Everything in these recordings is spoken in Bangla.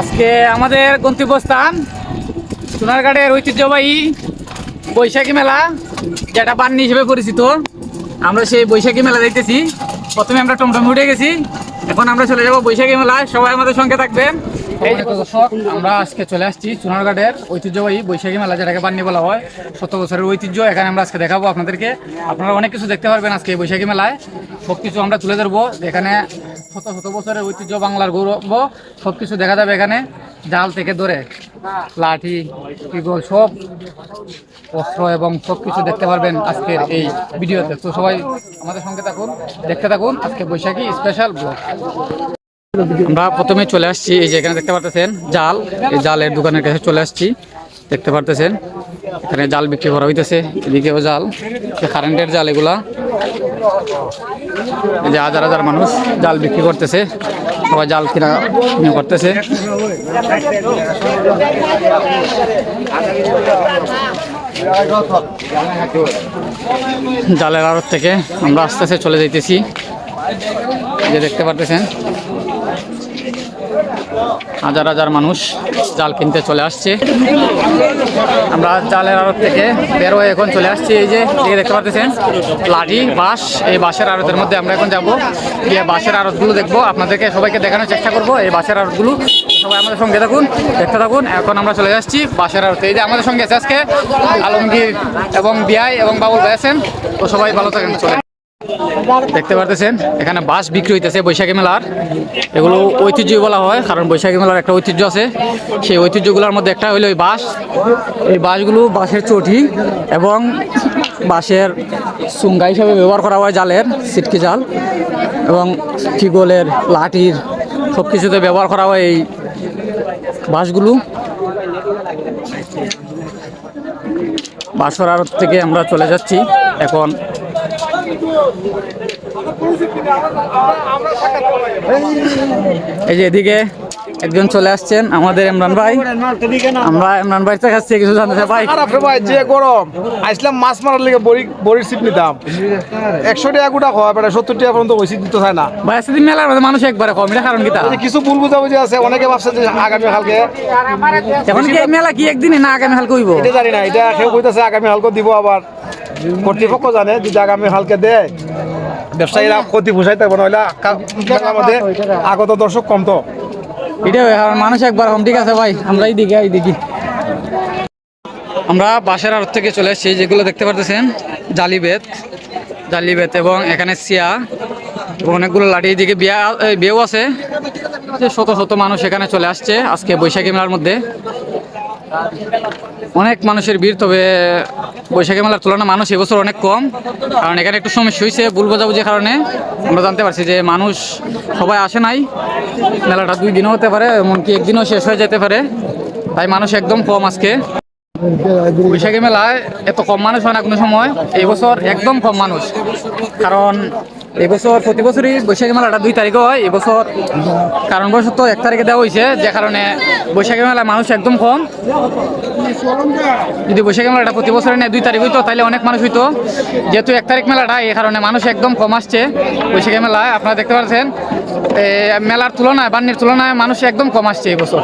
আজকে আমাদের গন্তব্যস্থান সোনারঘাটের ঐতিহ্যবাহী বৈশাখী মেলা, যেটা বান্নি হিসেবে পরিচিত। আমরা সেই বৈশাখী মেলা দেখতেছি। প্রথমে আমরা টমটম উঠে গেছি। এখন আমরা চলে যাব বৈশাখী মেলায়। সবাই আমাদের সঙ্গে থাকবেন। দর্শক, আমরা আজকে চলে আসছি সোনারঘাটের ঐতিহ্যবাহী বৈশাখী মেলা, যেটাকে বান্নি বলা হয়। শত বছরের ঐতিহ্য, এখানে আমরা আজকে দেখাবো আপনাদেরকে। আপনারা অনেক কিছু দেখতে পারবেন আজকে বৈশাখী মেলায়। সব কিছু আমরা তুলে ধরবো। এখানে শত শত বছরের ঐতিহ্য, বাংলার গৌরব সব কিছু দেখা যাবে এখানে। জাল থেকে ধরে, লাঠি, পিগল, সব অস্ত্র এবং সব কিছু দেখতে পারবেন আজকের এই ভিডিওতে। তো সবাই আমাদের সঙ্গে থাকুন, দেখতে থাকুন আজকে বৈশাখী স্পেশাল ব্লগ। আমরা প্রথমে চলে আসছি, এই যে এখানে দেখতে পারতেছেন, জাল। এই জালের দোকানের কাছে চলে আসছি, দেখতে পারতেছেন। এখানে জাল বিক্রি করা হইতেছে, এদিকেও জাল কারেন্টের জাল এগুলা। এই যে হাজার হাজার মানুষ জাল বিক্রি করতেছে, সবাই জাল কিনা কিনে করতেছে। জালের আড়ত থেকে আমরা আস্তে আস্তে চলে যাইতেছি। যে দেখতে পারতেছেন হাজার হাজার মানুষ জাল কিনতে চলে আসছে। আমরা জালের আড়ত থেকে বের হয়ে এখন চলে আসছি, এই যে দেখতে পাচ্ছেন লাঠি, বাঁশ, এই বাঁশের আড়তের মধ্যে আমরা এখন যাব। গিয়ে বাঁশের আড়তগুলো দেখব। আপনাদেরকে সবাইকে দেখানোর চেষ্টা করব এই বাঁশের আড়তগুলো। সবাই আমাদের সঙ্গে থাকুন, দেখতে থাকুন। এখন আমরা চলে যাচ্ছি বাঁশের আড়তে। এই যে আমাদের সঙ্গে আছে আজকে আলমগীর এবং বিআই এবং বাবুল ভাই আছেন। তো সবাই ভালো থাকেন চলে দেখতে পারতেছেন, এখানে বাস বিক্রি হইতেছে বৈশাখী মেলার। এগুলো ঐতিহ্য বলা হয়, কারণ বৈশাখী মেলার একটা ঐতিহ্য আছে। সেই ঐতিহ্যগুলোর মধ্যে একটা হলো এই বাঁশ। এই বাঁশগুলো বাঁশের চটি এবং বাঁশের সুঙ্গা হিসাবে ব্যবহার করা হয় জালের, সিটকি জাল এবং ফিগলের লাঠির সব কিছুতে ব্যবহার করা হয় এই বাঁশগুলো। বাঁশর আড়ত থেকে আমরা চলে যাচ্ছি। এখন এই যে এদিকে একজন চলে আসছেন আমাদের ইমরান ভাই। আমরা ইমরান ভাই কাছ থেকে কিছু জানতে চাই। ভাই ভাই যে গরম। আইসলাম মাছ মারার লেগে বড়ি বড়ির সিট নিতাম। একশো টাকা গোটা খাওয়া বেড়া সত্তর টাকা পর্যন্ত ওই সিট দিতে চায় না। ভাই আজকে দিন মেলার মধ্যে মানুষ একবারে কম এটা কারণ কি তা কিছু ভুল বুঝাবুঝি আছে অনেকে ভাবছে যে আগামী কালকে এখন কি মেলা কি একদিনে না আগামী হালকা হইব? এটা জানি না এটা কেউ কইতাছে আগামী হালকে দিব আবার। কর্তৃপক্ষ জানে যদি আগামী হালকে দেয় ব্যবসায়ীরা ক্ষতি পোষাই থাকবে নইলে মধ্যে আগত দর্শক কম তো। এটা কারণ মানুষ একবার কম ঠিক আছে ভাই আমরা এই দিকে এই দিকে আমরা বাসের আড়ত থেকে চলে এসেছি যেগুলো দেখতে পারতেছেন জালি বেত জালি বেত এবং এখানে সিয়া এবং অনেকগুলো লাঠি এদিকে বিয়া বিয়েও আছে। যে শত শত মানুষ এখানে চলে আসছে আজকে বৈশাখী মেলার মধ্যে। অনেক মানুষের ভিড় তবে বৈশাখী মেলার তুলনায় মানুষ এবছর অনেক কম। কারণ এখানে একটু সমস্যা হয়েছে ভুল বোঝাবুঝির কারণে। আমরা জানতে পারছি যে মানুষ সবাই আসে নাই। মেলাটা দুই দিনও হতে পারে, এমনকি একদিনও শেষ হয়ে যেতে পারে। তাই মানুষ একদম কম আজকে। বৈশাখী মেলায় এত কম মানুষ হয় না কোনো সময়। এবছর একদম কম মানুষ। কারণ এবছর প্রতি বছরই বৈশাখী মেলাটা দুই তারিখে হয়। এবছর কারণবশত এক তারিখে দেওয়া হয়েছে, যে কারণে বৈশাখী মেলায় মানুষ একদম কম। যদি বৈশাখী মেলাটা প্রতি বছরে নেয় দুই তারিখ হইতো, তাহলে অনেক মানুষ হইতো। যেহেতু এক তারিখ মেলাটা এই কারণে মানুষ একদম কম আসছে বৈশাখী মেলায়। আপনারা দেখতে পাচ্ছেন মেলার তুলনায় বান্নির তুলনায় মানুষ একদম কম আসছে এই বছর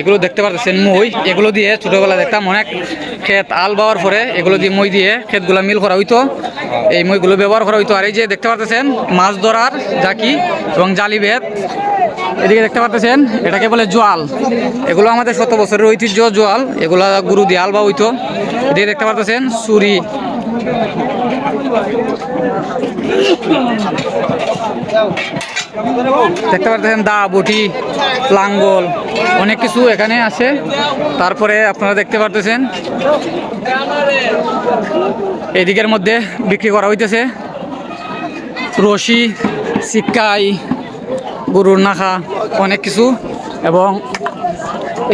এগুলো দেখতে পারতেছেন মই। এগুলো দিয়ে ছোটবেলা দেখতাম অনেক ক্ষেত আল বাওয়ার পরে এগুলো দিয়ে মই দিয়ে ক্ষেতগুলো মিল করা হইতো। এই মইগুলো ব্যবহার করা হইতো। আর এই যে দেখতে পারতেছেন, মাছ ধরার জাকি এবং জালি বেত। এদিকে দেখতে পারতেছেন, এটাকে বলে জোয়াল। এগুলো আমাদের শত বছরের ঐতিহ্য জোয়াল। এগুলো গুরু দিয়ে আল বা হইতো এদিকে দেখতে পারতেছেন, সুরি। দেখতে পাচ্ছেন দা, বটি, লাঙ্গল, অনেক কিছু এখানে আছে। তারপরে আপনারা দেখতে পারতেছেন, এদিকের মধ্যে বিক্রি করা হইতেছে। রশি, সিক্কাই, গরুর নাখা, অনেক কিছু। এবং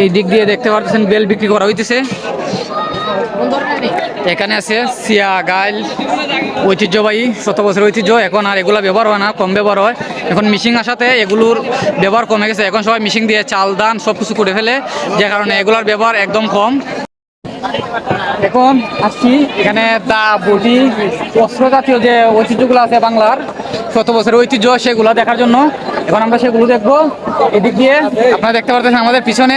এই দিক দিয়ে দেখতে পারতেছেন, বেল বিক্রি করা হইতেছে। এখানে আছে সিয়া, গাইল, ঐতিহ্যবাহী, শত বছর ঐতিহ্য। এখন আর এগুলো ব্যবহার হয় না, কম ব্যবহার হয়। এখন মিশিং আসাতে এগুলোর ব্যবহার কমে গেছে। এখন সবাই মিশিং দিয়ে চাল দান সব কিছু করে ফেলে। যে কারণে এগুলার ব্যবহার একদম কম। এখন আসছি এখানে দা বটি অস্ত্র জাতীয় যে ঐতিহ্যগুলো আছে বাংলার শত বছরের ঐতিহ্য সেগুলো দেখার জন্য। এখন আমরা সেগুলো দেখব। এদিক দিয়ে আপনারা দেখতে পারতেছেন আমাদের পিছনে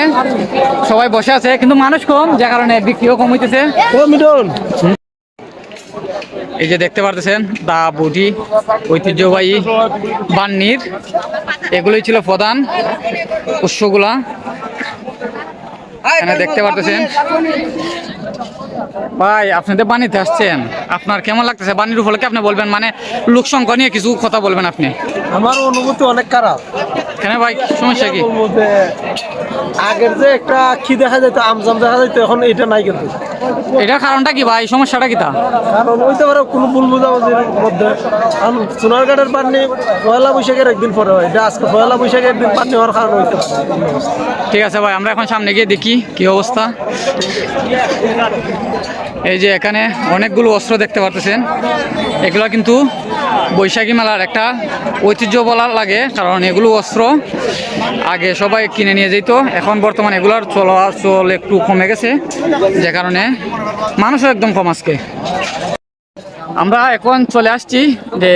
সবাই বসে আছে কিন্তু মানুষ কম যে কারণে বিক্রিও কম হইতেছে। এই যে দেখতে পারতেছেন দা বটি ঐতিহ্যবাহী বান্নির এগুলোই ছিল প্রধান উৎসগুলা। এখানে দেখতে পারতেছেন? ভাই আপনি তো বাণীতে আসছেন। আপনার কেমন লাগতেছে? বাণীর উপলক্ষে আপনি বলবেন? মানে লোকসংখ্যা নিয়ে কিছু কথা বলবেন আপনি? আমার অনুভূতি অনেক খারাপ। কেন ভাই? সমস্যা কি? আগের যে একটা কি দেখা যেত আমজাম দেখা যেত এখন এটা নাই কিন্তু। এটার কারণটা কি ভাই? সমস্যাটা কি তা? কারণ হইতে পারে কোনো ভুল বোঝাবুঝির মধ্যে। কারণ সোনারঘাটের পানি পয়লা বৈশাখের একদিন পরে হয়। এটা আজকে পয়লা বৈশাখের একদিন পানি হওয়ার কারণ হইতে পারে। ঠিক আছে ভাই আমরা এখন সামনে গিয়ে দেখি কি অবস্থা। এই যে এখানে অনেকগুলো অস্ত্র দেখতে পারতেছেন। এগুলো কিন্তু বৈশাখী মেলার একটা ঐতিহ্য বলার লাগে, কারণ এগুলো অস্ত্র আগে সবাই কিনে নিয়ে যেত। এখন বর্তমানে এগুলোর চলাচল একটু কমে গেছে, যে কারণে মানুষও একদম কম আজকে। আমরা এখন চলে আসছি যে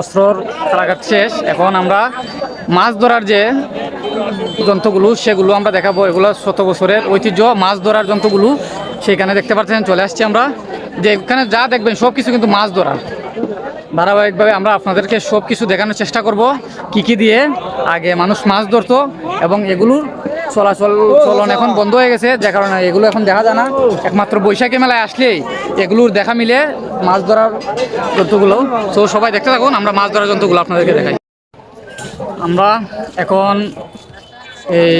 অস্ত্রর কারাগার শেষ। এখন আমরা মাছ ধরার যে যন্ত্রগুলো, সেগুলো আমরা দেখাবো। এগুলো শত বছরের ঐতিহ্য। মাছ ধরার যন্ত্রগুলো সেখানে দেখতে পাচ্ছেন, চলে আসছি আমরা। যে এখানে যা দেখবেন, সব কিছু কিন্তু মাছ ধরার ধারাবাহিকভাবে আমরা আপনাদেরকে সব কিছু দেখানোর চেষ্টা করব, কি কি দিয়ে আগে মানুষ মাছ ধরতো এবং এগুলোর চলাচল চলন এখন বন্ধ হয়ে গেছে, যে কারণে এগুলো এখন দেখা যায় না। একমাত্র বৈশাখী মেলায় আসলেই এগুলোর দেখা মিলে মাছ ধরার যন্ত্রগুলো। তো সবাই দেখতে থাকুন, আমরা মাছ ধরার যন্ত্রগুলো আপনাদেরকে দেখাই। আমরা এখন এই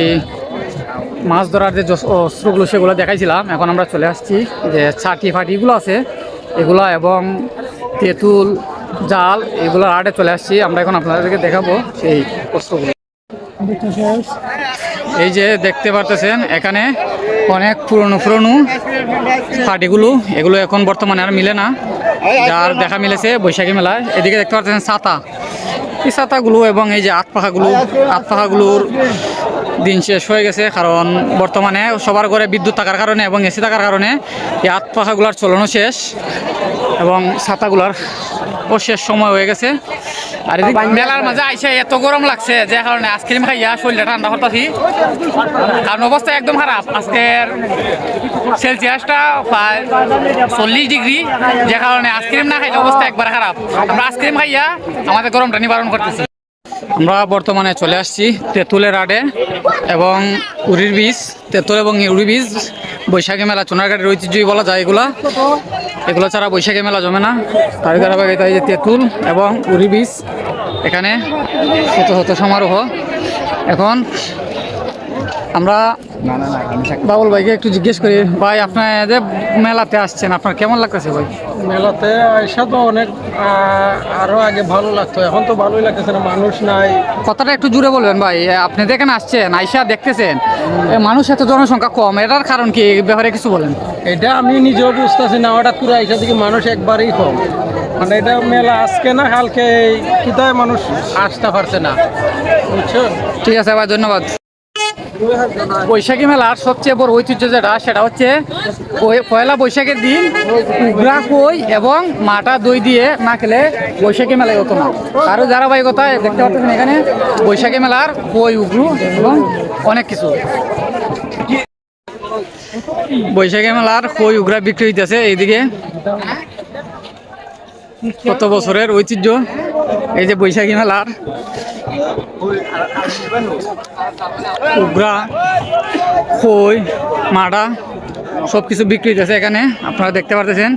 মাছ ধরার যে অস্ত্রগুলো সেগুলো দেখাইছিলাম। এখন আমরা চলে আসছি যে ছাটি ফাটিগুলো আছে। এগুলো এবং তেঁতুল, জাল এগুলো আড়ে চলে আসছি। আমরা এখন আপনাদেরকে দেখাবো সেই অস্ত্রগুলো। এই যে দেখতে পারতেছেন, এখানে অনেক পুরনো পুরনো ফাটিগুলো এগুলো এখন বর্তমানে আর মিলে না। যার দেখা মিলেছে বৈশাখী মেলায়। এদিকে দেখতে পাচ্ছেন ছাতা। এই ছাতাগুলো এবং এই যে আট পাখাগুলো আট পাখাগুলোর দিন শেষ হয়ে গেছে কারণ বর্তমানে সবার ঘরে বিদ্যুৎ থাকার কারণে এবং এসি থাকার কারণে এই আট পাখাগুলার চলনও শেষ এবং ছাতাগুলার ও শেষ সময় হয়ে গেছে। আর মেলার মাঝে আইসে এত গরম লাগছে যে কারণে আইসক্রিম খাইয়া শরীরটা ঠান্ডা করতেছি। কারণ অবস্থা একদম খারাপ। আজকের সেলসিয়াসটা প্রায় চল্লিশ ডিগ্রি যে কারণে আইসক্রিম না খাইলে অবস্থা একবার খারাপ। আমরা আইসক্রিম খাইয়া আমাদের গরমটা নিবারণ করতেছি। আমরা বর্তমানে চলে আসছি তেঁতুলের আড়ে এবং উড়ির বীজ, তেঁতুল এবং উড়ি বীজ, বৈশাখী মেলা চুনারঘাটের ঐতিহ্যই বলা যায় এগুলো। এগুলো ছাড়া বৈশাখী মেলা জমে না। তার ধারাবাহিকতা তাই যে তেঁতুল এবং উড়ি বীজ, এখানে শত শত সমারোহ। এখন আমরা বাবুল ভাইকে একটু জিজ্ঞেস করি ভাই আপনার যে মেলাতে আসছেন আপনার কেমন লাগতেছে ভাই? মেলাতে আইসা তো অনেক আহ, আরও আগে ভালো লাগতো এখন তো ভালোই লাগতেছে না মানুষ নাই। কথাটা একটু জুড়ে বলবেন ভাই আপনি দেখেন আসছেন আইসা দেখতেছেন এ, মানুষ এত জনসংখ্যা কম এটার কারণ কি এই ব্যাপারে কিছু বলেন? এটা আমি নিজেও বুঝতেছি না হঠাৎ করে আইসা থেকে মানুষ একবারই কম। মানে এটা মেলা আজকে না কালকে কোথায় মানুষ আসতে পারছে না। বুঝছ ঠিক আছে ভাই ধন্যবাদ। বৈশাখী মেলার সবচেয়ে বড় ঐতিহ্য যেটা, সেটা হচ্ছে পয়লা বৈশাখের দিন উগরা কই এবং মাটা, দই দিয়ে না খেলে বৈশাখী মেলায় হতো না। আরও ধারাবাহিকতা দেখতে পাচ্ছেন এখানে বৈশাখী মেলার কই, উগ্রু এবং অনেক কিছু। বৈশাখী মেলার কই, উগরা বিক্রি হইতেছে এইদিকে। কত বছরের ঐতিহ্য? এই যে বৈশাখী মেলার উগরা খই মাডা সব কিছু বিক্রি হইতেছে এখানে আপনারা দেখতে পারতেছেন।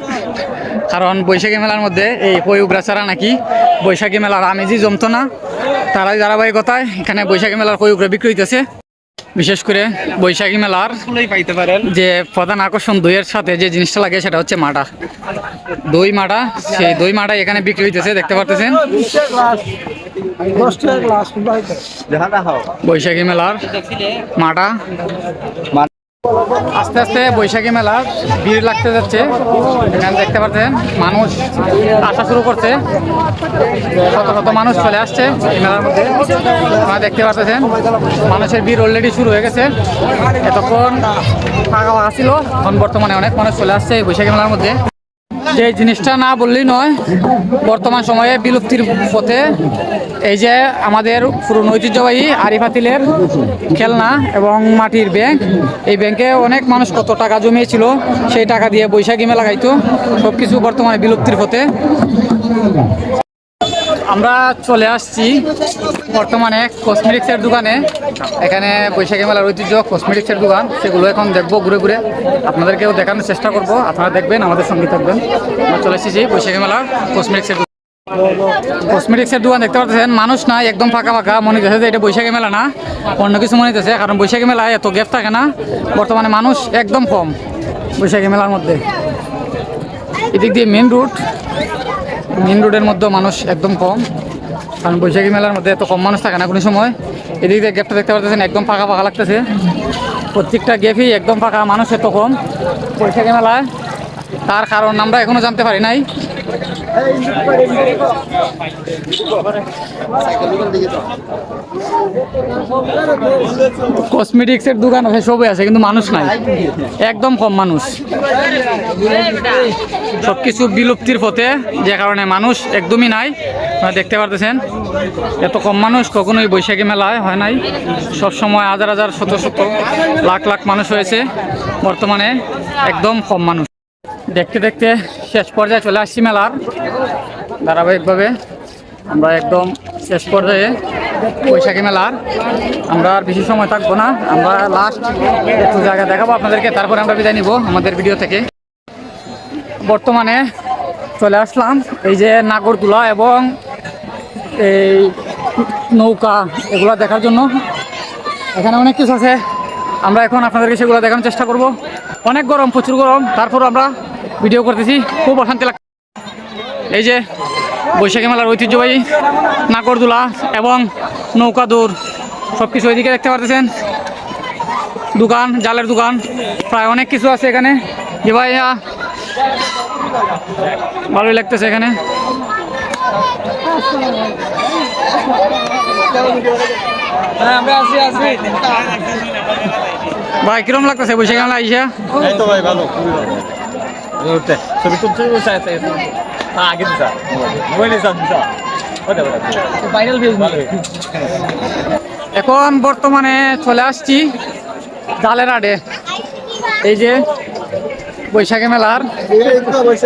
কারণ বৈশাখী মেলার মধ্যে এই খই উগরা ছাড়া নাকি বৈশাখী মেলার আমেজই জমতো না। তারাই ধারাবাহিকতায় এখানে বৈশাখী মেলার খই উগরা বিক্রি হইতেছে। বিশেষ করে বৈশাখী মেলার পাইতে পারেন। যে প্রধান আকর্ষণ দইয়ের সাথে যে জিনিসটা লাগে সেটা হচ্ছে মাটা দই মাটা সেই দই মাটা এখানে বিক্রি হইতেছে দেখতে পারতেছেন। বৈশাখী মেলার মাটা আস্তে আস্তে বৈশাখী মেলার ভিড় লাগতে যাচ্ছে। এখানে দেখতে পাচ্ছেন মানুষ আসা শুরু করছে। শত শত মানুষ চলে আসছে এই মেলার মধ্যে। আপনারা দেখতে পাচ্ছেন মানুষের ভিড় অলরেডি শুরু হয়ে গেছে। এতক্ষণ ফাঁকা ফাঁকা ছিল এখন বর্তমানে অনেক মানুষ চলে আসছে এই বৈশাখী মেলার মধ্যে। যে জিনিসটা না বললেই নয়, বর্তমান সময়ে বিলুপ্তির পথে এই যে আমাদের পুরনো ঐতিহ্যবাহী আরিফাতিলের খেলনা এবং মাটির ব্যাংক, এই ব্যাংকে অনেক মানুষ কত টাকা জমিয়েছিল, সেই টাকা দিয়ে বৈশাখী মেলা গাইতো সব কিছু বর্তমানে বিলুপ্তির পথে। আমরা চলে আসছি বর্তমানে কসমেটিক্সের দোকানে। এখানে বৈশাখী মেলার ঐতিহ্য কসমেটিক্সের দোকান, সেগুলো এখন দেখব ঘুরে ঘুরে। আপনাদেরকেও দেখানোর চেষ্টা করব, আপনারা দেখবেন, আমাদের সঙ্গে থাকবেন। আমরা চলে এসেছি বৈশাখী মেলার কসমেটিক্সের কসমেটিক্সের দোকান দেখতে পাচ্ছেন, মানুষ নাই, একদম ফাঁকা ফাঁকা। মনে হচ্ছে যে এটা বৈশাখী মেলা না, অন্য কিছু মনে হচ্ছে কারণ বৈশাখী মেলায় এত গ্যাপ থাকে না। বর্তমানে মানুষ একদম কম বৈশাখী মেলার মধ্যে। এদিক দিয়ে মেন রুট মেন রোডের মধ্যে মানুষ একদম কম। কারণ বৈশাখী মেলার মধ্যে এত কম মানুষ থাকে না কোনো সময়। এদিক দিয়ে গ্যাপটা দেখতে পাচ্ছেন একদম ফাঁকা ফাঁকা লাগতেছে। প্রত্যেকটা গ্যাপই একদম ফাঁকা, মানুষ এত কম। বৈশাখী মেলায় তার কারণ আমরা এখনও জানতে পারি নাই। কসমেটিক্সের দোকান আছে, সবই আছে, কিন্তু মানুষ নাই। একদম কম মানুষ। সবকিছু বিলুপ্তির পথে, যে কারণে মানুষ একদমই নাই। দেখতে পারতেছেন, এত কম মানুষ কখনোই বৈশাখী মেলায় হয় নাই। সব সময় হাজার হাজার শত শত লাখ লাখ মানুষ হয়েছে। বর্তমানে একদম কম মানুষ। দেখতে দেখতে শেষ পর্যায়ে চলে আসছি মেলার, ধারাবাহিকভাবে। আমরা একদম শেষ পর্যায়ে বৈশাখী মেলার। আমরা আর বেশি সময় থাকব না, আমরা লাস্ট একটু জায়গা দেখাবো আপনাদেরকে, তারপরে আমরা বিদায় নিব আমাদের ভিডিও থেকে। বর্তমানে চলে আসলাম এই যে নাগরদোলা এবং এই নৌকা, এগুলো দেখার জন্য। এখানে অনেক কিছু আছে, আমরা এখন আপনাদেরকে সেগুলো দেখানোর চেষ্টা করব। অনেক গরম, প্রচুর গরম। তারপর আমরা ভিডিও করতেছি। খুব অশান্তি লাগছে এই যে বৈশাখী মেলার ঐতিহ্যবাহী নাগরদোলা এবং নৌকা দৌড় সব কিছু ওইদিকে দেখতে পারতেছেন। দোকান, জালের দোকান, প্রায় অনেক কিছু আছে এখানে। যে ভাইয়া, ভালোই লাগতেছে এখানে। ভাই কিরম লাগতেছে? বৈশাখী মেলা আইসা? এই তো ভাই ভালো খুবই ভালো। ওটা ছবি হ্যাঁ আগে দিছা মোবাইলে দিছা। ভাইরাল ভালো। এখন বর্তমানে চলে আসছি জালের আডে এই যে বৈশাখী মেলার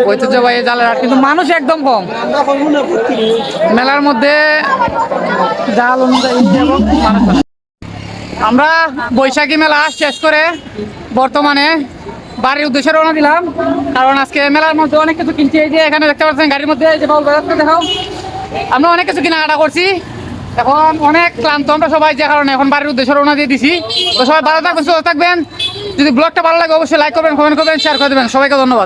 ঐতিহ্যবাহী জালের আট কিন্তু মানুষ একদম কম। মেলার মধ্যে জাল অনুযায়ী মানুষ। আমরা বৈশাখী মেলা শেষ করে বর্তমানে বাড়ির উদ্দেশ্যে রওনা দিলাম। কারণ আজকে মেলার মধ্যে অনেক কিছু কিনছি। এই যে এখানে দেখতে পাচ্ছেন গাড়ির মধ্যে যে বাউল বাজারকে দেখাও। আমরা অনেক কিছু কেনাকাটা করছি। এখন অনেক ক্লান্ত। আমরা সবাই যে কারণে এখন বাড়ির উদ্দেশ্যে রওনা দিয়ে দিছি। তো সবাই ভালো থাকবেন, সুস্থ থাকবেন। যদি ব্লগটা ভালো লাগে, অবশ্যই লাইক করবেন কমেন্ট করবেন শেয়ার করে দেবেন। সবাইকে ধন্যবাদ।